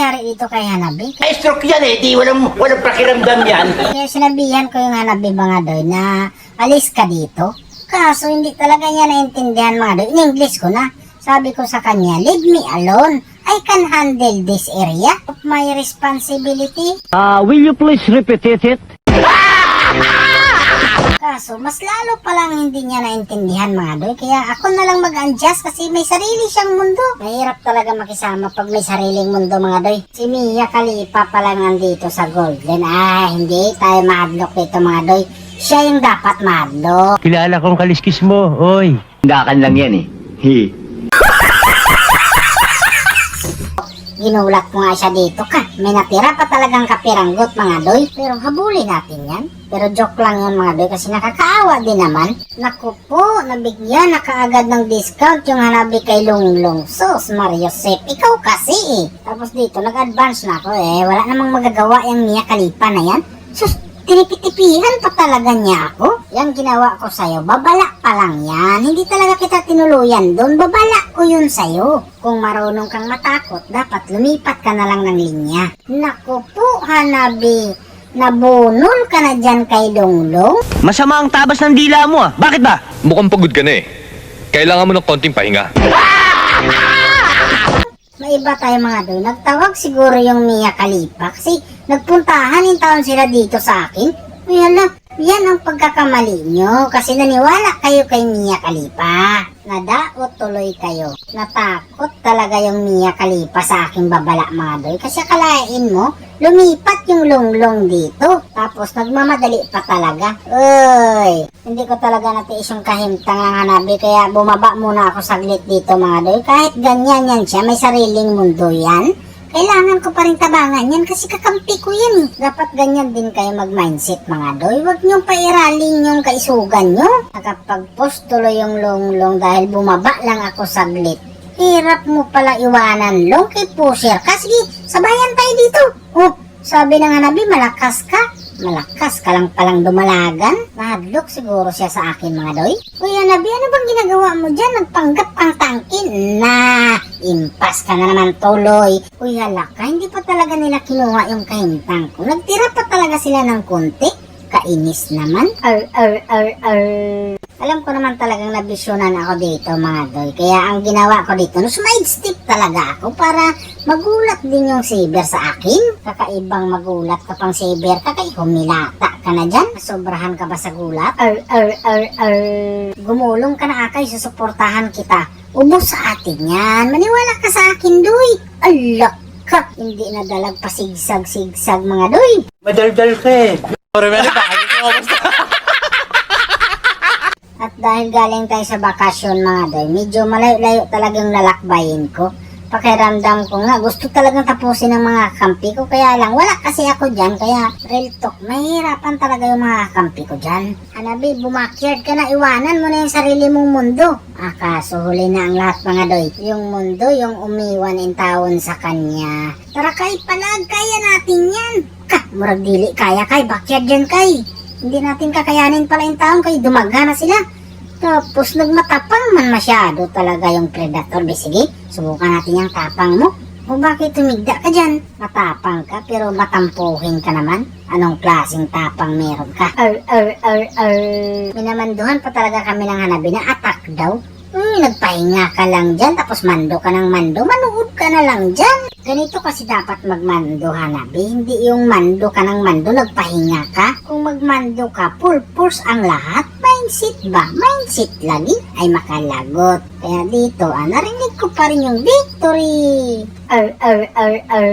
nangyari dito kay Hanabi? Ay, stroke yan eh. Di walang, walang pakiramdam yan. Kaya sinabihan ko yung Hanabi mga doy na alis ka dito. Kaso hindi talaga niya naintindihan mga doy. In English ko na. Sabi ko sa kanya, leave me alone. I can handle this area of my responsibility. Uh, will you please repeat it? Kaso, mas lalo palang hindi niya naintindihan mga doy. Kaya ako na lang mag-adjust kasi may sarili siyang mundo. Mahirap talaga makisama pag may sariling mundo mga doy. Si Mia Khalifa pa lang nandito sa Golden. Ah, hindi tayo mahadlok dito mga doy. Siya yung dapat mahadlok. Kilala kong kaliskis mo, oy. Dakan lang yan eh. Hi. Ginulat ko nga siya dito ka. May natira pa talagang kapiranggot mga doy. Pero habulin natin yan. Pero joke lang yun mga doy kasi nakakaawa din naman. Naku po, nabigyan na kaagad ng discount yung hanabi kay Lunglong. Sus, Mario Sep, ikaw kasi eh. Tapos dito, nag-advance na ako eh. Wala namang magagawa yung Mia Khalifa na yan. Sus, tinipitipihan pa talaga niya ako. Yan ginawa ko sa'yo, babala pa lang yan. Hindi talaga kita tinuluyan doon, babala ko yun sa'yo. Kung marunong kang matakot, dapat lumipat ka na lang ng linya. Naku po, Hanabi, nabunol ka na dyan kay Longlong? Masama ang tabas ng dila mo ah. Bakit ba? Mukhang pagod ka na eh. Kailangan mo ng konting pahinga. Maiba tayo mga doy. Nagtawag siguro yung Mia Khalifa kasi nagpuntahan in taon sila dito sa akin. Uy, hala, yan ang pagkakamali nyo kasi naniwala kayo kay Mia Khalifa. Nadaot tuloy kayo. Natakot talaga yung Mia Khalifa sa aking babala mga doy kasi akalain mo, lumipat yung longlong dito. Tapos nagmamadali pa talaga. Uy, hindi ko talaga natiis yung kahimtang ang hanabi kaya bumaba muna ako saglit dito mga doy. Kahit ganyan yan siya, may sariling mundo yan. Kailangan ko pa rin tabangan yan kasi kakampi ko yan eh. Dapat ganyan din kayo mag-mindset mga doy. Huwag niyong pairaling yung kaisugan nyo. Nakapag-post tuloy yung longlong dahil bumaba lang ako saglit. Hirap mo pala iwanan long kay pusher ka. Sige, sabayan tayo dito. Sabi ng hanabi, malakas ka. Malakas ka lang palang dumalagan. Nahadlok siguro siya sa akin mga doy. Uy, hanabi, ano bang ginagawa mo dyan? Nagpanggap kang tangkin. Na, impas ka na naman tuloy. Uy, halaka, hindi pa talaga nila kinuha yung kahintang ko. Nagtira pa talaga sila ng konti. Kainis naman. Ar, ar, ar, ar. Alam ko naman talagang nabisyonan ako dito mga doy. Kaya ang ginawa ko dito, no, side step talaga ako para magulat din yung saber sa akin. Kakaibang magulat ka pang saber, kakaihumilata ka na dyan. Sobrahan ka ba sa gulat? Ar, ar, ar, ar. Gumulong ka na akay, susuportahan kita. Ubus sa atin yan. Maniwala ka sa akin, doy. Alak ka. Hindi na dalag pa sigsag-sigsag mga doy. Madaldal ka eh. At dahil galing tayo sa bakasyon mga doy, medyo malayo-layo talagang lalakbayin ko. Pakiramdam ko nga, gusto talagang tapusin ng mga kampi ko. Kaya lang, wala kasi ako dyan. Kaya, real talk, mahirapan talaga yung mga kampi ko dyan. Hanabi, bumakyard ka na, iwanan mo na yung sarili mong mundo. Ah, kaso huli na ang lahat mga doy. Yung mundo, yung umiwan in taon sa kanya. Tara kay, palag, kaya natin yan. Ka, murag dili, kaya kay, backyard dyan kay. Hindi natin kakayanin pala yung taon kay dumaga na sila. Tapos nagmatapang man masyado talaga yung predator. Be, sige, subukan natin yung tapang mo. O bakit tumigda ka dyan? Matapang ka pero matampuhin ka naman. Anong klaseng tapang meron ka? Ar, ar, ar, ar. Minamanduhan pa talaga kami ng hanabi na attack daw. Hmm, nagpahinga ka lang dyan, tapos mando ka ng mando, manood ka na lang dyan. Ganito kasi dapat magmando, Hanabi. Hindi yung mando ka ng mando, nagpahinga ka. Kung magmando ka, full force ang lahat. Mindset ba? Mindset lagi ay makalagot. Kaya dito, ah, narinig ko pa rin yung victory. Ar, ar, ar, ar.